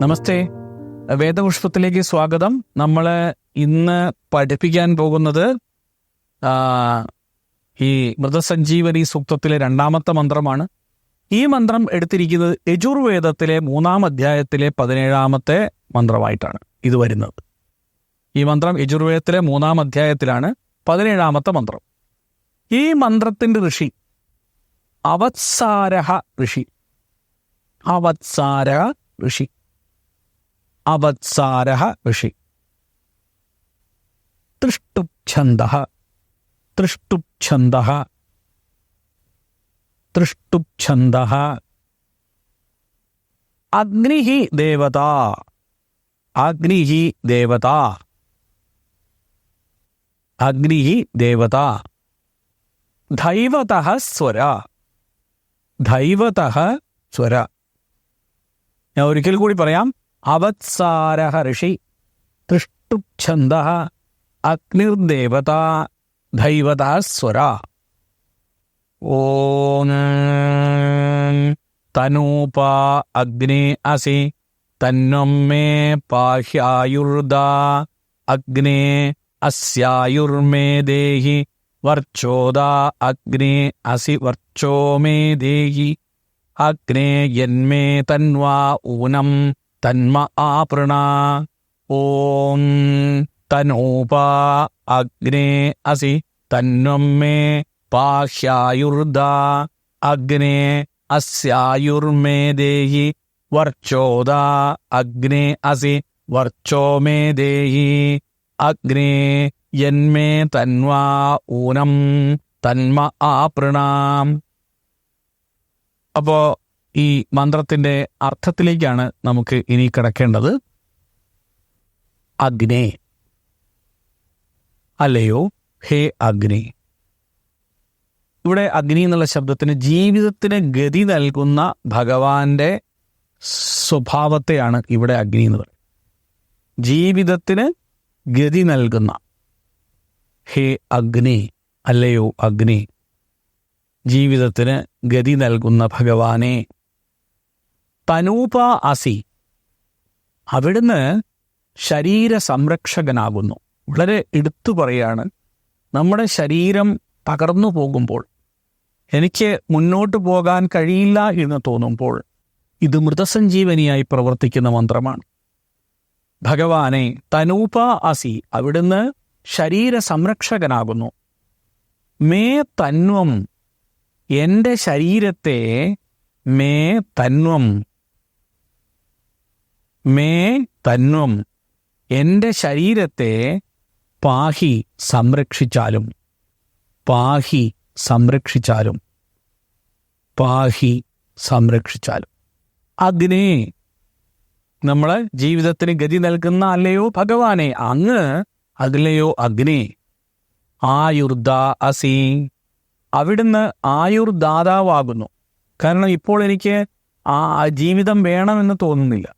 നമസ്തേ. വേദപുഷ്പത്തിലേക്ക് സ്വാഗതം. നമ്മൾ ഇന്ന് പഠിപ്പിക്കാൻ പോകുന്നത് ഈ മൃതസഞ്ജീവനി സൂക്തത്തിലെ രണ്ടാമത്തെ മന്ത്രമാണ്. ഈ മന്ത്രം എടുത്തിരിക്കുന്നത് യജുർവേദത്തിലെ മൂന്നാം അധ്യായത്തിലെ പതിനേഴാമത്തെ മന്ത്രമായിട്ടാണ് ഇത് വരുന്നത്. ഈ മന്ത്രം യജുർവേദത്തിലെ മൂന്നാം അധ്യായത്തിലാണ് പതിനേഴാമത്തെ മന്ത്രം. ഈ മന്ത്രത്തിന്റെ ഋഷി അവത്സാരഹ ഋഷി. അവത്സാര ഋഷി. അവത്സാരः ഋഷി തൃഷ്ടുച്ഛന്ദः തൃഷ്ടുച്ഛന്ദः തൃഷ്ടുച്ഛന്ദः അഗ്നിः ദേവത അഗ്നിः ദേവത അഗ്നിः ദേവത ദൈവതः സ്വര ദൈവതः സ്വര ഞാൻ ഒരിക്കൽ കൂടി പറയാം അവത്സാരഹ ഋഷി തൃഷ്ടുച്ഛന്ദ അഗ്നിർദേവത ദൈവതാസ്വര ഓം തനൂപ അഗ്നി അസി തന്നം മേ പാഹ്യായുർദ അഗ്നേ അസ്യായുർമേ ദേഹി വർച്ചോദ അഗ്നേ അസി വർച്ചോ മേ ദേഹി അഗ്നേ യന്മേ തന്വാ ഊനം തന്മ ആപൃണ ഓം തനൂപ അഗ്നേ അസി തന്വം മേ പാഹ്യായുർദ അഗ്നേ അസ്യായുർമേ ദേഹി വർച്ചോദ അഗ്നേ അസി വർച്ചോ മേ ദേഹി അഗ്നേ യന്മേ തന്വാ ഊനം തന്മ ആപൃണാം അപ്പോ ഈ മന്ത്രത്തിന്റെ അർത്ഥത്തിലേക്കാണ് നമുക്ക് ഇനി കിടക്കേണ്ടത്. അഗ്നേ. അല്ലയോ? ഹേ അഗ്നി. ഇവിടെ അഗ്നി എന്നുള്ള ശബ്ദത്തിന് ജീവിതത്തിന് ഗതി നൽകുന്ന ഭഗവാന്റെ സ്വഭാവത്തെയാണ് ഇവിടെ അഗ്നി എന്ന് പറയുന്നത്. ജീവിതത്തിന് ഗതി നൽകുന്ന. ഹേ അഗ്നി. അല്ലയോ അഗ്നി. ജീവിതത്തിന് ഗതി നൽകുന്ന ഭഗവാനെ തനൂപ അസി. അവിടുന്ന് ശരീര സംരക്ഷകനാകുന്നു വളരെ എടുത്തു പറയാണ് നമ്മുടെ ശരീരം തകർന്നു പോകുമ്പോൾ എനിക്ക് മുന്നോട്ട് പോകാൻ കഴിയില്ല എന്ന് തോന്നുമ്പോൾ ഇത് മൃതസഞ്ജീവനിയായി പ്രവർത്തിക്കുന്ന മന്ത്രമാണ്. ഭഗവാനെ തനൂപ അസി അവിടുന്ന് ശരീര സംരക്ഷകനാകുന്നു മേ തന്വം എന്റെ ശരീരത്തെ മേ തന്വം മേ തന്വം എന്റെ ശരീരത്തെ പാഹി സംരക്ഷിച്ചാലും പാഹി സംരക്ഷിച്ചാലും പാഹി സംരക്ഷിച്ചാലും. അതിനെ നമ്മളെ ജീവിതത്തിന് ഗതി നൽകുന്ന അല്ലയോ ഭഗവാനെ? അങ്ങ് അല്ലയോ അഗ്നി? ആയുർദ അസി. അവിടുന്ന് ആയുർദാതാവാകുന്നു. കാരണം ഇപ്പോൾ എനിക്ക് ആ ജീവിതം വേണമെന്ന് തോന്നുന്നില്ല.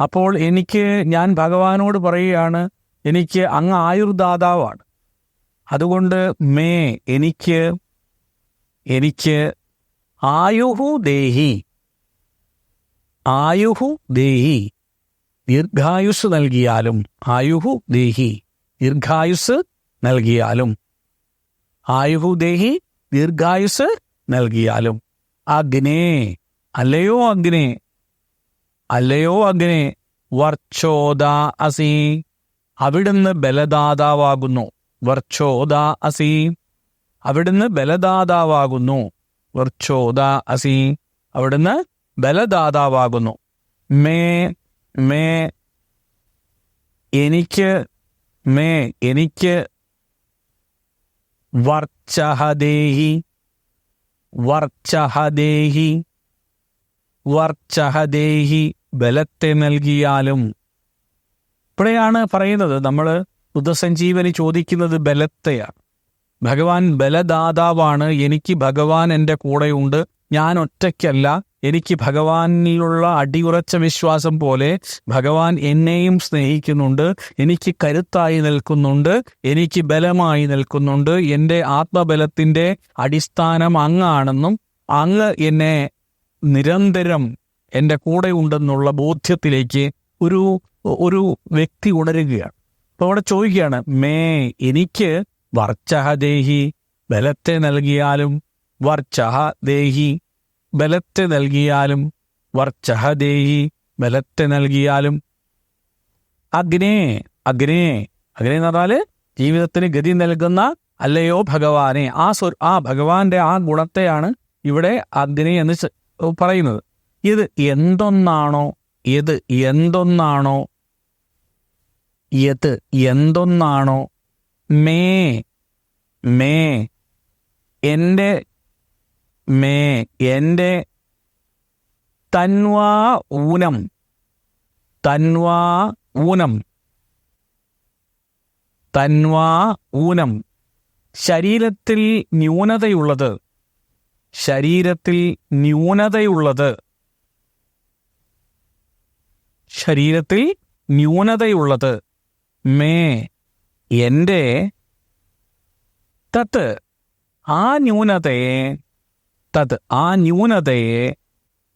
അപ്പോൾ എനിക്ക് ഞാൻ ഭഗവാനോട് പറയുകയാണ് എനിക്ക് അങ്ങ് ആയുർദാതാവാണ്. അതുകൊണ്ട് മേ എനിക്ക് എനിക്ക് ആയുഹു ദേഹി ആയുഹു ദേഹി ദീർഘായുസ് നൽകിയാലും ആയുഹു ദേഹി ദീർഘായുസ് നൽകിയാലും ആയുഹു ദേഹി ദീർഘായുസ് നൽകിയാലും. അഗ്നേ അല്ലയോ അഗ്നേ? അല്ലയോ അഗ്നെ വർച്ചോദ അസി. അവിടുന്ന് ബലദാതാവാകുന്നു. വർച്ചോദ അസി. അവിടുന്ന് ബലദാതാവാകുന്നു. വർച്ചോദ അസി. അവിടുന്ന് ബലദാതാവാകുന്നു. മേ മേ എനിക്ക് മേ എനിക്ക് വർച്ചഹദേഹി വർച്ചഹദേഹി വർച്ചഹദേഹി ബലത്തെ നൽകിയാലും. ഇവിടെയാണ് പറയുന്നത് നമ്മൾ ബുദ്ധസഞ്ജീവനി ചോദിക്കുന്നത് ബലത്തെയാണ് ഭഗവാൻ ബലദാതാവാണ് എനിക്ക് ഭഗവാൻ എന്റെ കൂടെയുണ്ട് ഞാൻ ഒറ്റയ്ക്കല്ല എനിക്ക് ഭഗവാനിലുള്ള അടിയുറച്ച വിശ്വാസം പോലെ ഭഗവാൻ എന്നെയും സ്നേഹിക്കുന്നുണ്ട് എനിക്ക് കരുത്തായി നിൽക്കുന്നുണ്ട് എനിക്ക് ബലമായി നിൽക്കുന്നുണ്ട് എന്റെ ആത്മബലത്തിന്റെ അടിസ്ഥാനം അങ്ങാണെന്നും അങ്ങ് എന്നെ നിരന്തരം എന്റെ കൂടെ ഉണ്ടെന്നുള്ള ബോധ്യത്തിലേക്ക് ഒരു ഒരു വ്യക്തി ഉണരുകയാണ്. അപ്പോൾ അവിടെ ചോദിക്കുകയാണ് മേ എനിക്ക് വർച്ചഹ ദേഹി ബലത്തെ നൽകിയാലും വർച്ചഹ ദേഹി ബലത്തെ നൽകിയാലും വർച്ചഹ ദേഹി ബലത്തെ നൽകിയാലും അഗ്നേ അഗ്നേ അഗ്നേ എന്ന് പറഞ്ഞാൽ ജീവിതത്തിന് ഗതി നൽകുന്ന അല്ലയോ ഭഗവാനെ. ആ സ്വ ആ ഭഗവാന്റെ ആ ഗുണത്തെയാണ് ഇവിടെ അഗ്നി എന്ന് പറയുന്നത്. ഇത് എന്തൊന്നാണോ ഇത് എന്തൊന്നാണോ ഇത് എന്തൊന്നാണോ മേ മേ എന്റെ മേ എന്റെ തൻവാ ഊനം തൻവാ ഊനം തൻവാ ഊനം. ശരീരത്തിൽ ന്യൂനതയുള്ളത് ശരീരത്തിൽ ന്യൂനതയുള്ളത്. ശരീരത്തിൽ ന്യൂനതയുള്ളത് മേ എന്റെ തത്ത്. ആ ന്യൂനതയെ തത് ആ ന്യൂനതയെ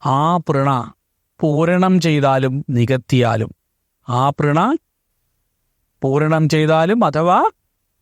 ആ പ്രണ പൂരണം ചെയ്താലും നികത്തിയാലും. ആ പ്രണ പൂരണം ചെയ്താലും അഥവാ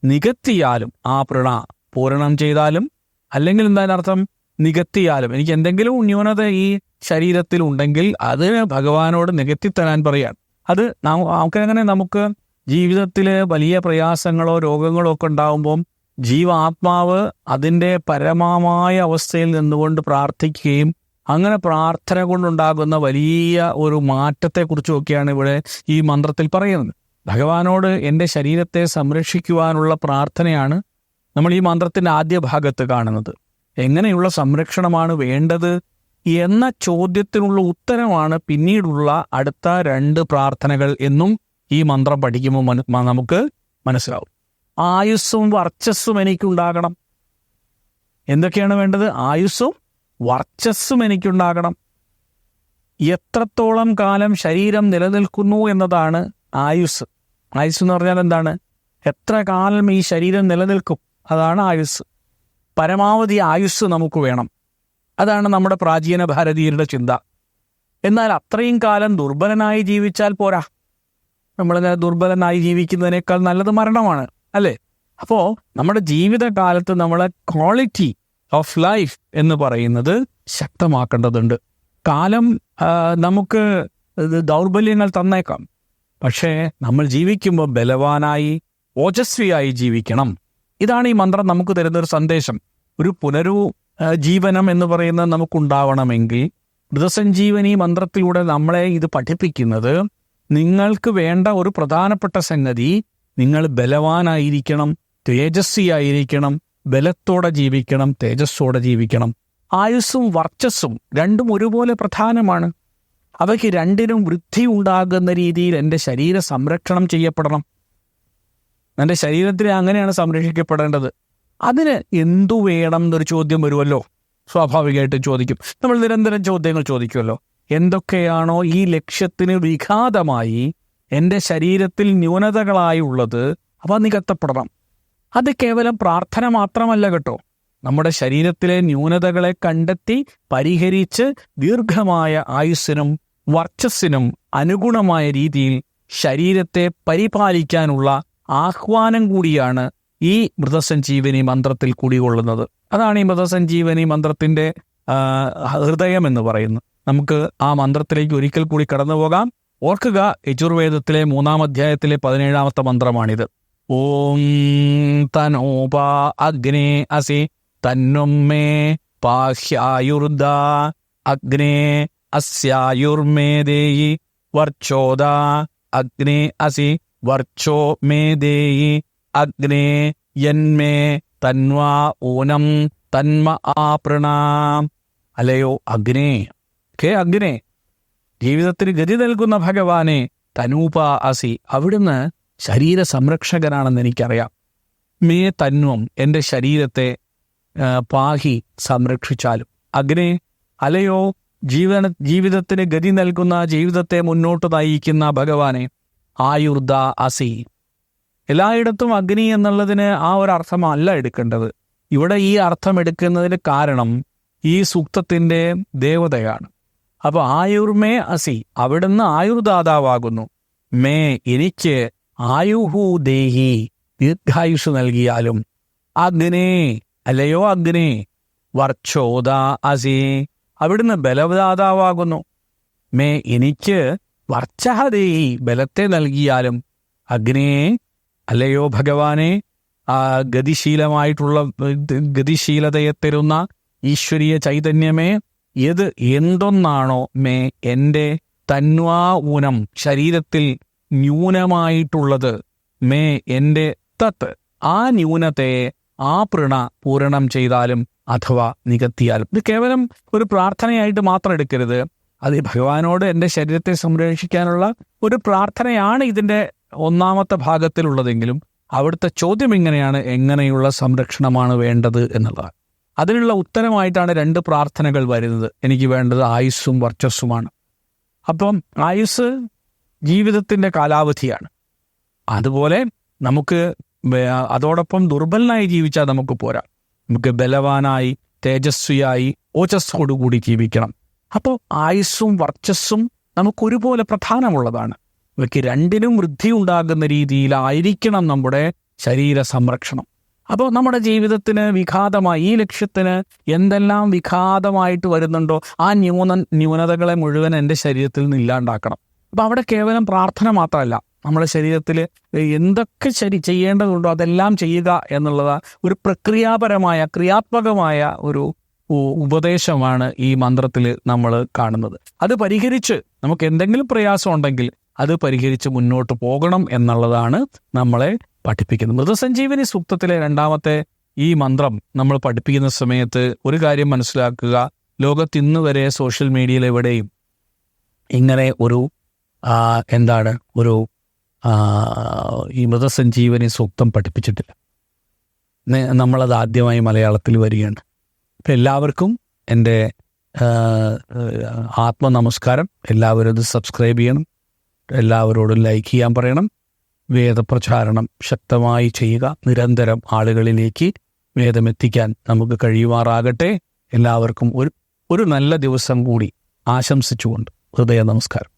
നികത്തിയാലും ആ പ്രണ പൂരണം ചെയ്താലും. അല്ലെങ്കിൽ എന്താണ് അർത്ഥം നികത്തിയാലും എനിക്ക് എന്തെങ്കിലും ന്യൂനത ഈ ശരീരത്തിൽ ഉണ്ടെങ്കിൽ അത് ഭഗവാനോട് നികത്തി തരാൻ പറയാണ്. അത് നമുക്കങ്ങനെ നമുക്ക് ജീവിതത്തിൽ വലിയ പ്രയാസങ്ങളോ രോഗങ്ങളോ ഒക്കെ ഉണ്ടാകുമ്പം ജീവാത്മാവ് അതിന്റെ പരമമായ അവസ്ഥയിൽ നിന്നുകൊണ്ട് പ്രാർത്ഥിക്കുകയും അങ്ങനെ പ്രാർത്ഥന കൊണ്ടുണ്ടാകുന്ന വലിയ ഒരു മാറ്റത്തെക്കുറിച്ചുമൊക്കെയാണ് ഇവിടെ ഈ മന്ത്രത്തിൽ പറയുന്നത്. ഭഗവാനോട് എന്റെ ശരീരത്തെ സംരക്ഷിക്കുവാനുള്ള പ്രാർത്ഥനയാണ് നമ്മൾ ഈ മന്ത്രത്തിന്റെ ആദ്യ ഭാഗത്ത് കാണുന്നത്. എങ്ങനെയുള്ള സംരക്ഷണമാണ് വേണ്ടത് എന്ന ചോദ്യത്തിനുള്ള ഉത്തരമാണ് പിന്നീടുള്ള അടുത്ത രണ്ട് പ്രാർത്ഥനകൾ എന്നും ഈ മന്ത്രം പഠിക്കുമ്പോൾ നമുക്ക് മനസ്സിലാവും. ആയുസ്സും വർച്ചസ്സും എനിക്കുണ്ടാകണം. എന്തൊക്കെയാണ് വേണ്ടത്? ആയുസ്സും വർച്ചസ്സും എനിക്കുണ്ടാകണം. എത്രത്തോളം കാലം ശരീരം നിലനിൽക്കുന്നു എന്നതാണ് ആയുസ് ആയുസ് എന്ന് പറഞ്ഞാൽ എന്താണ്? എത്ര കാലം ഈ ശരീരം നിലനിൽക്കും? അതാണ് ആയുസ് പരമാവധി ആയുസ് നമുക്ക് വേണം. അതാണ് നമ്മുടെ പ്രാചീന ഭാരതീയരുടെ ചിന്ത. എന്നാൽ അത്രയും കാലം ദുർബലനായി ജീവിച്ചാൽ പോരാ. നമ്മൾ ദുർബലനായി ജീവിക്കുന്നതിനേക്കാൾ നല്ലത് മരണമാണ് അല്ലേ? അപ്പോൾ നമ്മുടെ ജീവിതകാലത്ത് നമ്മളെ ക്വാളിറ്റി ഓഫ് ലൈഫ് എന്ന് പറയുന്നത് ശക്തമാക്കേണ്ടതുണ്ട്. കാലം നമുക്ക് ദൗർബല്യങ്ങൾ തന്നേക്കാം. പക്ഷേ നമ്മൾ ജീവിക്കുമ്പോൾ ബലവാനായി ഓജസ്വിയായി ജീവിക്കണം. ഇതാണ് ഈ മന്ത്രം നമുക്ക് തരുന്ന ഒരു സന്ദേശം. ഒരു പുനരു ജീവനം എന്ന് പറയുന്നത് നമുക്കുണ്ടാവണമെങ്കിൽ മൃതസഞ്ജീവനി മന്ത്രത്തിലൂടെ നമ്മളെ ഇത് പഠിപ്പിക്കുന്നത് നിങ്ങൾക്ക് വേണ്ട ഒരു പ്രധാനപ്പെട്ട സംഗതി നിങ്ങൾ ബലവാനായിരിക്കണം തേജസ്വിയായിരിക്കണം ബലത്തോടെ ജീവിക്കണം തേജസ്സോടെ ജീവിക്കണം. ആയുസ്സും വർച്ചസ്സും രണ്ടും ഒരുപോലെ പ്രധാനമാണ്. അവയ്ക്ക് രണ്ടിനും വൃദ്ധി ഉണ്ടാകുന്ന രീതിയിൽ എന്റെ ശരീര സംരക്ഷണം ചെയ്യപ്പെടണം. എന്റെ ശരീരത്തിനെ അങ്ങനെയാണ് സംരക്ഷിക്കപ്പെടേണ്ടത്. അതിന് എന്തു വേണം എന്നൊരു ചോദ്യം വരുമല്ലോ? സ്വാഭാവികമായിട്ട് ചോദിക്കും. നമ്മൾ നിരന്തരം ചോദ്യങ്ങൾ ചോദിക്കുമല്ലോ. എന്തൊക്കെയാണോ ഈ ലക്ഷ്യത്തിന് വിഘാതമായി എന്റെ ശരീരത്തിൽ ന്യൂനതകളായി ഉള്ളത് അവ നികത്തപ്പെടണം അത് കേവലം പ്രാർത്ഥന മാത്രമല്ല കേട്ടോ. നമ്മുടെ ശരീരത്തിലെ ന്യൂനതകളെ കണ്ടെത്തി പരിഹരിച്ച് ദീർഘമായ ആയുസ്സിനും വർച്ചസ്സിനും അനുഗുണമായ രീതിയിൽ ശരീരത്തെ പരിപാലിക്കാനുള്ള ആഹ്വാനം കൂടിയാണ് ഈ മൃതസഞ്ജീവനി മന്ത്രത്തിൽ കുടികൊള്ളുന്നത്. അതാണ് ഈ മൃതസഞ്ജീവനി മന്ത്രത്തിന്റെ ഹൃദയം എന്ന് പറയുന്നത് നമുക്ക് ആ മന്ത്രത്തിലേക്ക് ഒരിക്കൽ കൂടി കടന്നു പോകാം ഓർക്കുക യജുർവേദത്തിലെ മൂന്നാം അധ്യായത്തിലെ പതിനേഴാമത്തെ മന്ത്രമാണിത്. ഓം തനോപ അഗ്നേ അസി തന്നൊമ്മേ പാഹ്യായുർദാ അഗ്നേ അസ്യായുർമേ ദേയി വർച്ചോദ അഗ്നേ അസി വർച്ചോ മേ ദേയി അഗ്നേ യന്മേ തന്വാ ഊനം തന്മ ആപ്രണാം അലയോ അഗ്നേ? കേ അഗ്നേ? ജീവിതത്തിന് ഗതി നൽകുന്ന ഭഗവാനെ തനൂപ അസി അവിടുന്ന് ശരീര സംരക്ഷകനാണെന്ന് എനിക്കറിയാം. മേ തന്വം എന്റെ ശരീരത്തെ പാഹി സംരക്ഷിച്ചാലും. അഗ്നെ അലയോ ജീവന ജീവിതത്തിന് ഗതി നൽകുന്ന ജീവിതത്തെ മുന്നോട്ട് നയിക്കുന്ന ഭഗവാനെ ആയുർദ അസി. എല്ലായിടത്തും അഗ്നി എന്നുള്ളതിന് ആ ഒരു അർത്ഥമല്ല എടുക്കേണ്ടത്. ഇവിടെ ഈ അർത്ഥം എടുക്കുന്നതിന് കാരണം ഈ സൂക്തത്തിന്റെ ദേവതയാണ്. അപ്പോൾ ആയുർമേ അസി. അവിടുന്ന് ആയുർദാതാവാകുന്നു. മേ എനിക്ക് ആയുഹു ദേഹി ദീർഘായുഷ് നൽകിയാലും അഗ്നേ അല്ലയോ അഗ്നി വർച്ചോദ അസി. അവിടുന്ന് ബലദാതാവാകുന്നു. മേ എനിക്ക് വർച്ചഹദേഹി ബലത്തെ നൽകിയാലും അഗ്നേ അല്ലയോ ഭഗവാനെ ആ ഗതിശീലമായിട്ടുള്ള ഗതിശീലതയെ തരുന്ന ഈശ്വരീയ ചൈതന്യമേ ഇത് എന്തൊന്നാണോ മേ എന്റെ തന്വാ ഊനം ശരീരത്തിൽ ന്യൂനമായിട്ടുള്ളത്. മേ എന്റെ തത്ത് ആ ന്യൂനത്തെ ആ പ്രണ പൂരണം ചെയ്താലും അഥവാ നികത്തിയാലും. ഇത് കേവലം ഒരു പ്രാർത്ഥനയായിട്ട് മാത്രം എടുക്കരുത്. അത് ഭഗവാനോട് എന്റെ ശരീരത്തെ സംരക്ഷിക്കാനുള്ള ഒരു പ്രാർത്ഥനയാണ് ഇതിന്റെ ഒന്നാമത്തെ ഭാഗത്തിലുള്ളതെങ്കിലും അവിടുത്തെ ചോദ്യം ഇങ്ങനെയാണ് എങ്ങനെയുള്ള സംരക്ഷണമാണ് വേണ്ടത് എന്നുള്ളതാണ്. അതിനുള്ള ഉത്തരമായിട്ടാണ് രണ്ട് പ്രാർത്ഥനകൾ വരുന്നത്. എനിക്ക് വേണ്ടത് ആയുസ്സും വർച്ചസ്സുമാണ്. അപ്പം ആയുസ് ജീവിതത്തിന്റെ കാലാവധിയാണ്. അതുപോലെ നമുക്ക് അതോടൊപ്പം ദുർബലനായി ജീവിച്ചാൽ നമുക്ക് പോരാ. നമുക്ക് ബലവാനായി തേജസ്വിയായി ഓജസ്സോടുകൂടി ജീവിക്കണം. അപ്പോൾ ആയുസ്സും വർച്ചസ്സും നമുക്ക് ഒരുപോലെ പ്രധാനമുള്ളതാണ്. ഇവയ്ക്ക് രണ്ടിനും വൃദ്ധി ഉണ്ടാകുന്ന രീതിയിലായിരിക്കണം നമ്മുടെ ശരീര സംരക്ഷണം അപ്പോൾ നമ്മുടെ ജീവിതത്തിന് വിഘാതമായി ഈ ലക്ഷ്യത്തിന് എന്തെല്ലാം വിഘാതമായിട്ട് വരുന്നുണ്ടോ ആ ന്യൂന ന്യൂനതകളെ മുഴുവൻ എന്റെ ശരീരത്തിൽ നിന്ന് ഇല്ലാണ്ടാക്കണം. അപ്പം അവിടെ കേവലം പ്രാർത്ഥന മാത്രമല്ല. നമ്മുടെ ശരീരത്തിൽ എന്തൊക്കെ ശരി ചെയ്യേണ്ടതുണ്ടോ അതെല്ലാം ചെയ്യുക എന്നുള്ളത് ഒരു പ്രക്രിയാപരമായ ക്രിയാത്മകമായ ഒരു ഉപദേശമാണ് ഈ മന്ത്രത്തിൽ നമ്മൾ കാണുന്നത്. അത് പരിഹരിച്ച് നമുക്ക് എന്തെങ്കിലും പ്രയാസം ഉണ്ടെങ്കിൽ അത് പരിഹരിച്ച് മുന്നോട്ട് പോകണം എന്നുള്ളതാണ് നമ്മളെ പഠിപ്പിക്കുന്നത്. മൃതസഞ്ജീവനി സൂക്തത്തിലെ രണ്ടാമത്തെ ഈ മന്ത്രം നമ്മൾ പഠിപ്പിക്കുന്ന സമയത്ത് ഒരു കാര്യം മനസ്സിലാക്കുക. ലോകത്ത് ഇന്ന് വരെ സോഷ്യൽ മീഡിയയിൽ എവിടെയും ഇങ്ങനെ ഒരു എന്താണ് ഒരു ഈ മൃതസഞ്ജീവനി സൂക്തം പഠിപ്പിച്ചിട്ടില്ല. നമ്മളത് ആദ്യമായി മലയാളത്തിൽ വരികയാണ്. അപ്പം എല്ലാവർക്കും എന്റെ ആത്മനമസ്കാരം. എല്ലാവരും ഇത് സബ്സ്ക്രൈബ് ചെയ്യണം. എല്ലാവരോടും ലൈക്ക് ചെയ്യാൻ പറയണം. വേദപ്രചാരണം ശക്തമായി ചെയ്യുക. നിരന്തരം ആളുകളിലേക്ക് വേദമെത്തിക്കാൻ നമുക്ക് കഴിയുമാറാകട്ടെ. എല്ലാവർക്കും ഒരു ഒരു നല്ല ദിവസം കൂടി ആശംസിച്ചുകൊണ്ട് ഹൃദയ നമസ്കാരം